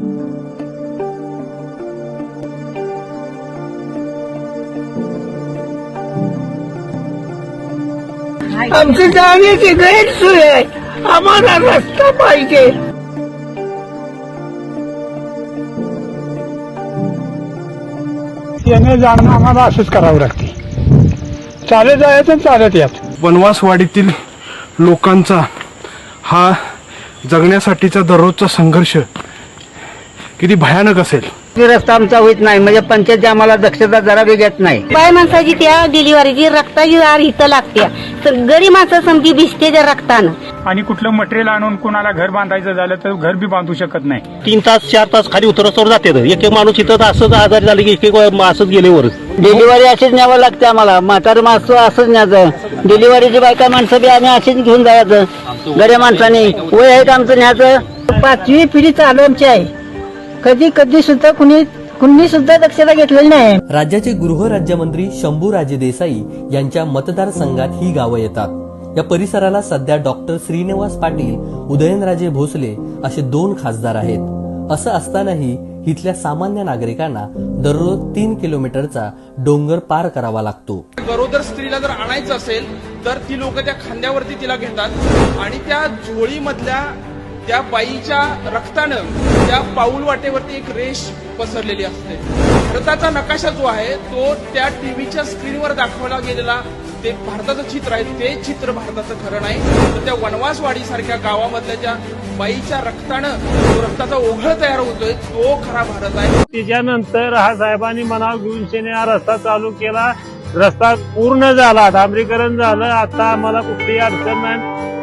आमची जाण्याची गैरसोय आहे. आम्हाला रस्ता पाहिजे. येणे जाणं आम्हाला असंच करावं लागते. चालत जायचं चालत यायचं. वनवासवाडीतील लोकांचा हा जगण्यासाठीचा दररोजचा संघर्ष किती भयानक असेल. रस्ता आमचा होत नाही म्हणजे पंचायत आम्हाला दक्षता जरा बी घेत नाही. बाय माणसाची त्या डिलिव्हरीची रक्ताची आर इथं लागते. तर गरी माणसं समजी भिजते त्या रक्तानं. आणि कुठलं मटेरियल आणून कोणाला घर बांधायचं झालं तर घर बी बांधू शकत नाही. तीन तास चार तास खाली उतरस्तवर जाते एक एक माणूस इथं असंच आजारी झाले की एक एक असंच गेले वर डिलिव्हरी अशीच न्यावं लागते आम्हाला. म्हातार माणसं असंच न्यायचं. डिलिव्हरीची बायका माणसं बी आम्ही अशीच घेऊन जायचं. गड्या माणसाने. वय आहे का आमचं न्यायचं? पाचवी पिढी चालू आमची आहे. कधी कधी सुद्धा कुणी कुणी सुद्धा दक्षता घेतलेली नाही. राज्याचे गृहराज्यमंत्री शंभूराजे देसाई यांच्या मतदारसंघात ही गावं येतात. या परिसराला सध्या डॉक्टर श्रीनिवास पाटील उदयनराजे भोसले असे दोन खासदार आहेत. असं असतानाही इथल्या सामान्य नागरिकांना दररोज तीन किलोमीटरचा डोंगर पार करावा लागतो. गरोदर स्त्रीला जर आणायचं असेल तर ती लोक त्या खांद्यावरती तिला घेतात आणि त्या झोळीमधल्या त्या बाईच्या रक्तानं त्या पाऊल वाटेवरती एक रेष पसरलेली असते. भारताचा नकाशा जो आहे तो त्या टीव्हीच्या स्क्रीनवर दाखवला गेलेला ते भारताचं चित्र आहे. ते चित्र भारताचं खरं नाही. तर त्या वनवासवाडीसारख्या गावामधल्या ज्या बाईच्या रक्तानं जो रक्ताचा ओघळ तयार होतोय तो खरा भारत आहे. त्याच्यानंतर हा साहेबांनी म्हणा घेऊन शेने हा रस्ता चालू केला. रस्ता पूर्ण झाला डांबरीकरण झालं. आता आम्हाला कुठलीही अडचण नाही.